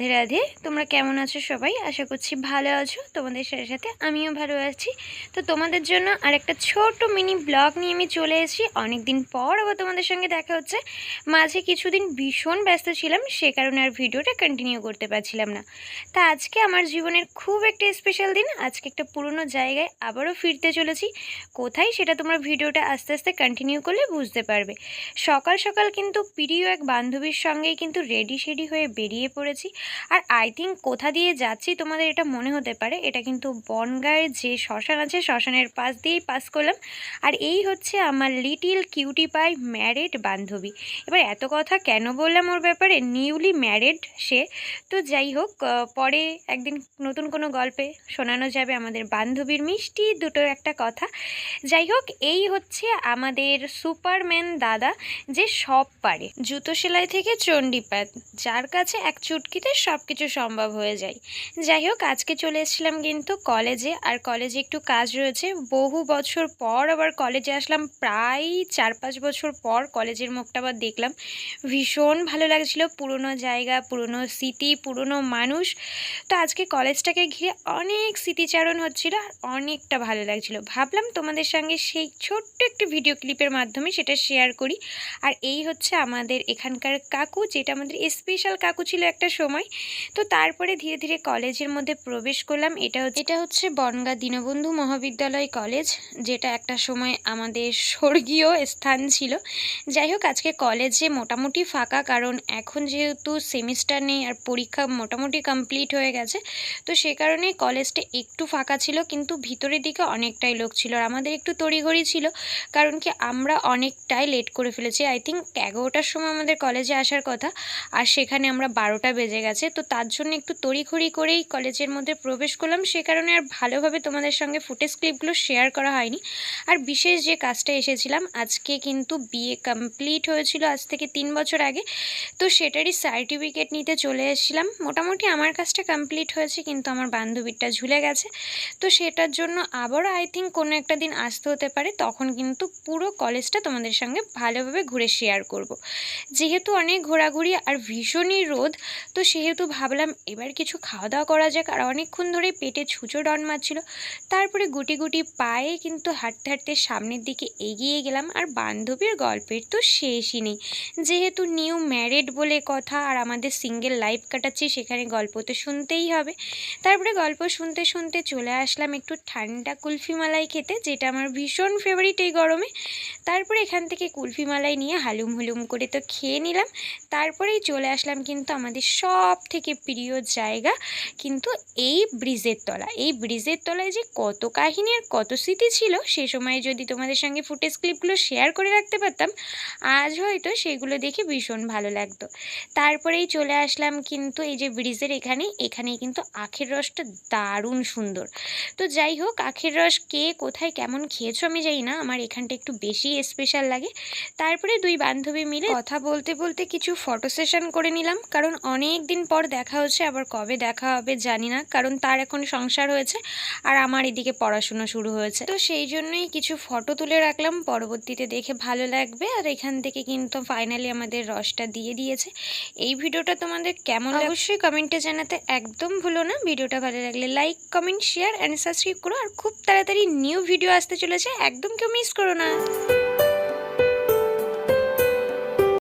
রাধে রাধে। তোমরা কেমন আছো সবাই? আশা করছি ভালো আছো। তোমাদের সাথে সাথে আমিও ভালো আছি। তো তোমাদের জন্য আর একটা ছোট মিনি ব্লগ নিয়ে আমি চলে এসেছি। অনেক দিন পর আবার তোমাদের সঙ্গে দেখা হচ্ছে। মাঝে কিছুদিন ভীষণ ব্যস্ত ছিলাম, সে কারণে আর ভিডিওটা কন্টিনিউ করতে পারছিলাম না। তা আজকে আমার জীবনের খুব একটা স্পেশাল দিন। আজকে একটা পুরনো জায়গায় আবারও ফিরতে চলেছি। কোথায় সেটা তোমরা ভিডিওটা আস্তে আস্তে কন্টিনিউ করলে বুঝতে পারবে। সকাল সকাল কিন্তু প্রিয় এক বান্ধবীর সঙ্গেই কিন্তু রেডি শেডি হয়ে বেরিয়ে পড়েছি। আর আই থিঙ্ক কোথা দিয়ে যাচ্ছি তোমাদের এটা মনে হতে পারে, এটা কিন্তু বনগাঁয়ের যে শ্মশান আছে, শ্মশানের পাশ দিয়েই পাস করলাম। আর এই হচ্ছে আমার লিটিল কিউটি পাই ম্যারেড বান্ধবী। এবার এত কথা কেন বললাম ওর ব্যাপারে? নিউলি ম্যারেড সে। তো যাই হোক পরে একদিন নতুন কোনো গল্পে শোনানো যাবে আমাদের বান্ধবীর মিষ্টি দুটো একটা কথা। যাই হোক, এই হচ্ছে আমাদের সুপারম্যান দাদা যে সব পারে। জুতো সেলাই থেকে চণ্ডীপাত যার কাছে এক চুটকিতে সব কিছু সম্ভব হয়ে যায়। যাই হোক, আজকে চলে এসেছিলাম কিন্তু কলেজে আর কলেজে একটু কাজ রয়েছে। বহু বছর পর আবার কলেজে আসলাম, প্রায় চার পাঁচ বছর পর কলেজের মুখটা আবার দেখলাম। ভীষণ ভালো লাগছিল, পুরনো জায়গা, পুরনো স্মৃতি, পুরনো মানুষ। তো আজকে কলেজটাকে ঘিরে অনেক স্মৃতিচারণ হচ্ছিল আর অনেকটা ভালো লাগছিল। ভাবলাম তোমাদের সঙ্গে সেই ছোট্ট একটি ভিডিও ক্লিপের মাধ্যমে সেটা শেয়ার করি। আর এই হচ্ছে আমাদের এখানকার কাকু, যেটা আমাদের স্পেশাল কাকু ছিল একটা সময়। তো তারপরে ধীরে ধীরে কলেজের মধ্যে প্রবেশ করলাম। এটা এটা হচ্ছে বনগা দীনবন্ধু মহাবিদ্যালয় কলেজ, যেটা একটা সময় আমাদের স্বর্গীয় স্থান ছিল। যাই হোক, আজকে কলেজে মোটামুটি ফাঁকা, কারণ এখন যেহেতু সেমিস্টার নেই আর পরীক্ষা মোটামুটি কমপ্লিট হয়ে গেছে, তো সে কারণে কলেজটা একটু ফাঁকা ছিল, কিন্তু ভিতরের দিকে অনেকটাই লোক ছিল আর আমাদের একটু তড়িঘড়ি ছিল, কারণ কি আমরা অনেকটাই লেট করে ফেলেছি। আই থিঙ্ক এগারোটার সময় আমাদের কলেজে আসার কথা, আর সেখানে আমরা বারোটা বেজে গেছে। তো তার জন্য একটু তড়িঘড়ি করেই কলেজের মধ্যে প্রবেশ করলাম। সে কারণে আর ভালোভাবে তোমাদের সঙ্গে ফুটেজ ক্লিপগুলো শেয়ার করা হয়নি। আর বিশেষ যে কাজটা এসেছিলাম, আজকে কিন্তু বিএ কমপ্লিট হয়েছিল আজ থেকে তিন বছর আগে। তো সেটারই সার্টিফিকেট নিতে চলে এসেছিলাম। মোটামুটি আমার কাজটা কমপ্লিট হয়েছে, কিন্তু আমার বান্ধবীরটা ঝুলে গেছে। তো সেটার জন্য আবারও আই থিঙ্ক কোনো একটা দিন আসতে হতে পারে। তখন কিন্তু পুরো কলেজটা তোমাদের সঙ্গে ভালোভাবে ঘুরে শেয়ার করব। যেহেতু অনেক ঘোরাঘুরি আর ভীষণই রোদ, তো সেহেতু ভাবলাম এবার কিছু খাওয়া দাওয়া করা যাক, আর অনেকক্ষণ ধরে পেটে ছুঁচো ডন মারছিল। তারপরে গুটি গুটি পায়ে কিন্তু হাঁটতে হাঁটতে সামনের দিকে এগিয়ে গেলাম, আর বান্ধবীর গল্পের তো শেষই নেই। যেহেতু নিউ ম্যারিড বলে কথা, আর আমাদের সিঙ্গেল লাইফ কাটাচ্ছি, সেখানে গল্প তো শুনতেই হবে। তারপরে গল্প শুনতে শুনতে চলে আসলাম একটু ঠান্ডা কুলফি মালাই খেতে, যেটা আমার ভীষণ ফেভারিট এই গরমে। তারপরে এখান থেকে কুলফি মালাই নিয়ে হালুম হুলুম করে তো খেয়ে নিলাম। তারপরেই চলে আসলাম কিন্তু আমাদের সব থেকে প্রিয় জায়গা কিন্তু এই ব্রিজের তলা। এই ব্রিজের তলায় যে কত কাহিনী আর কত স্মৃতি ছিল, সে সময় যদি তোমাদের সঙ্গে ফুটেজ ক্লিপগুলো শেয়ার করে রাখতে পারতাম, আজ হয়তো সেগুলো দেখে ভীষণ ভালো লাগতো। তারপরেই চলে আসলাম কিন্তু এই যে ব্রিজের এখানে, এখানেই কিন্তু আখের রসটা দারুণ সুন্দর। তো যাই হোক, আখের রস কে কোথায় কেমন খেয়েছো আমি জানি না, আমার এখানটা একটু বেশি স্পেশাল লাগে। তারপরে দুই বান্ধবী মিলে কথা বলতে বলতে কিছু ফটো সেশন করে নিলাম, কারণ অনেক দিন পর দেখা হচ্ছে, আবার কবে দেখা হবে জানি না, কারণ তার এখন সংসার হয়েছে আর আমার এদিকে পড়াশুনো শুরু হয়েছে। তো সেই জন্যই কিছু ফটো তুলে রাখলাম, পরবর্তীতে দেখে ভালো লাগবে আর এখান থেকে কিন্তু ফাইনালি আমাদের রসটা দিয়ে দিয়েছে। এই ভিডিওটা তোমাদের কেমন অবশ্যই কমেন্টে জানাতে একদম ভুলো না। ভিডিওটা ভালো লাগলে like comment share and subscribe করো। আর খুব তাড়াতাড়ি নিউ ভিডিও আসতে চলেছে, একদম কেউ মিস করো না।